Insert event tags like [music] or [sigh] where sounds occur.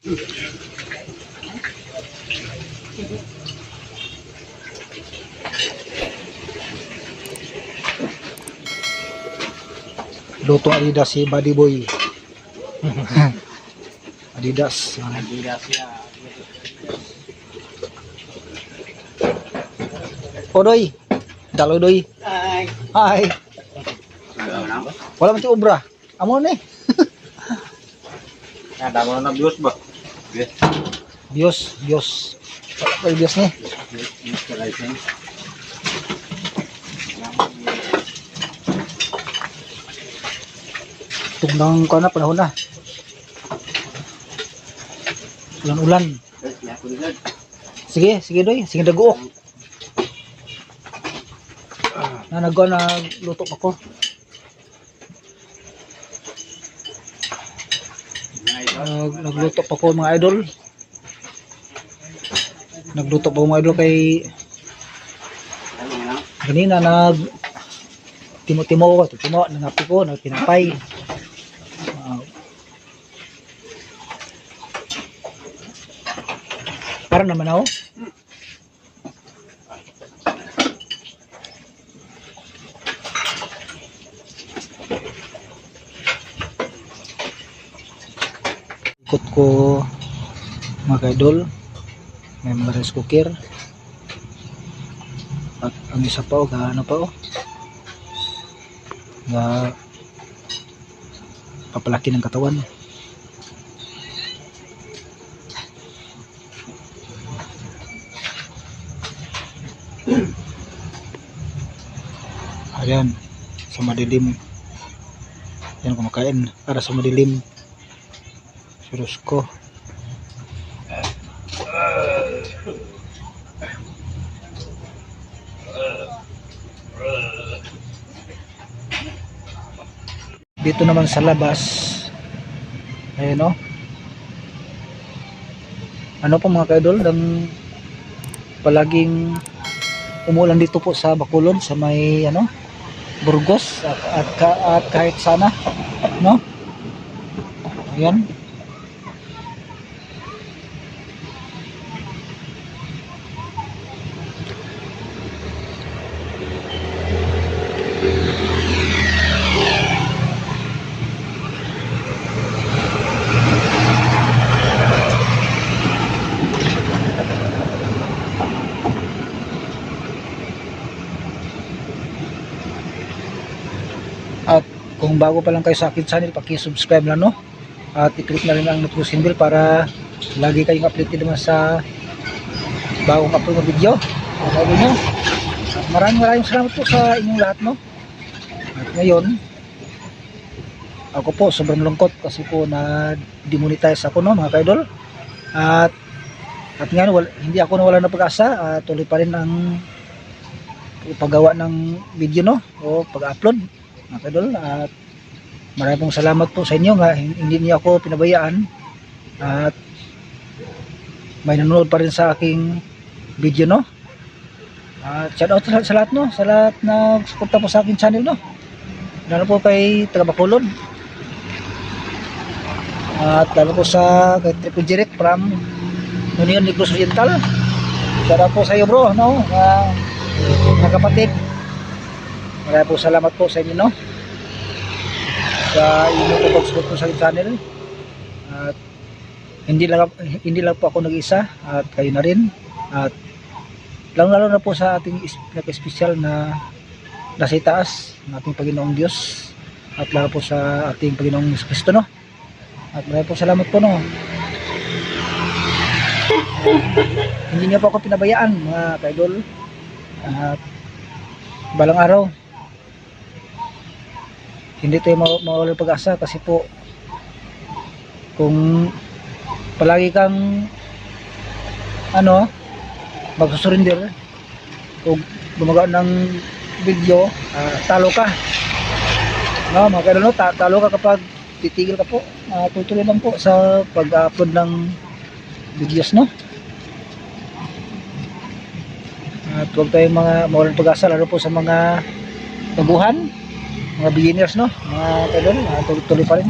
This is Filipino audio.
Lutong Adidas si Buddy Boy. [laughs] Adidas. Adidas ya. O doy. Dalo doy. Ay. Hi. Ano na? Wala man ti obra. Amo ni. Ada mo na bios ba? Yes. Dios, Dios. Wala Dios ni. Yes, license. Tugdang ko na panahon na. Ulan-ulan. Sige, sige doy. Sige daguok. Na nagawa na luto pa Nag, nagluto pa ko mga idol. Nagluto pa mga idol kay na? kanina nag timo-timo ko, timo nangapi ko, nagpinapay. Ah. para naman ako. Ikot ko mga idol. May mga cooker. At ang isa pa o, gaano pa o. Na papalaki ng katawan. Ayan, sa madilim. Yan kumakain para sa madilim. Serus ko. Dito naman sa labas. Ayan o. Ano po mga kaidol, ang palaging umulan dito po sa Bacolod sa may ano Burgos at, at, at kahit sana no ayan At kung bago pa lang kayo sa akin channel, paki-subscribe lang no. At i-click na rin ang notification bell para lagi kayong updated naman sa bagong upload na video. At sabi nyo, maraming maraming salamat po sa inyong lahat no. At ngayon, ako po sobrang lungkot kasi po na demonetize ako no mga kaidol. At at ngayon wal, hindi ako nawala ng pag-asa at tuloy pa rin ang paggawa ng video no o pag-upload mga kadol at maraming salamat po sa inyo nga hin- hindi niyo ako pinabayaan. At may nanonood pa rin sa aking video no? At shout out sa, sa lahat no? Sa lahat na suporta po sa aking channel no? Lalo po kay taga Bacolod at lalo po sa kay Triple Direct from Union Negros Oriental. Shout out po sa iyo bro no? Uh, kapatid Maraming po salamat po sa inyo no? Sa inyong pag-support po sa channel. At hindi lang hindi lang po ako nag-isa at kayo na rin. At lalo lalo na po sa ating pinaka-special na nasa itaas ng ating Panginoong Diyos. At lalo po sa ating Panginoong Kristo no? At maraming po salamat po no? Hindi niyo po ako pinabayaan mga kaidol. At balang araw hindi tayo ma- mawala ng pag-asa kasi po kung palagi kang ano magsusurrender kung gumawa ng video ah, talo ka. No mga kailan no ta- talo ka kapag titigil ka po uh, tutuloy lang po sa pag-upload ng videos no? At huwag tayong mga mawalan pag-asa lalo po sa mga baguhan mga beginners no? Mga uh, tuloy, tuloy pa rin